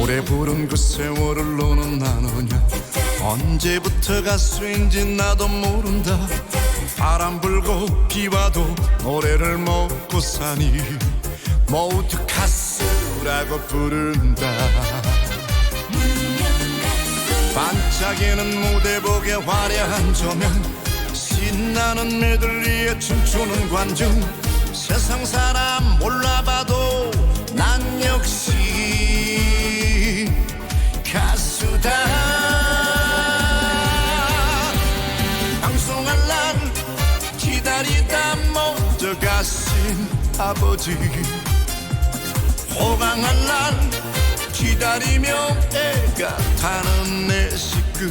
노래 부른 그 세월을 너는 나누냐? 언제부터 가수인지 나도 모른다. 바람 불고 비 와도 노래를 먹고 사니 모두 가수라고 부른다. 반짝이는 무대복에 화려한 조명 신나는 메들리에 춤추는 관중. 세상 사람 몰라봐도 가신 아버지. 호강할 날 기다리며 애가 타는 내 식구